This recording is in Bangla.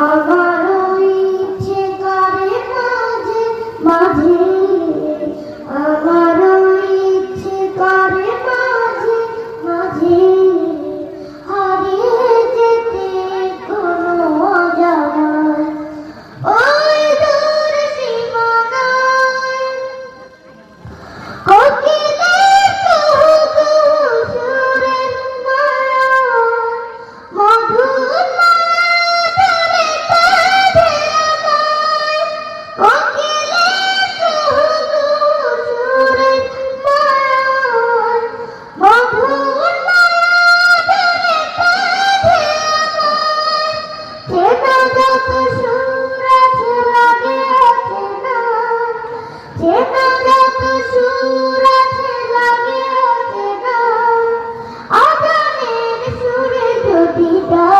আমার ইচ্ছে করে মাঝে মাঝে সুরে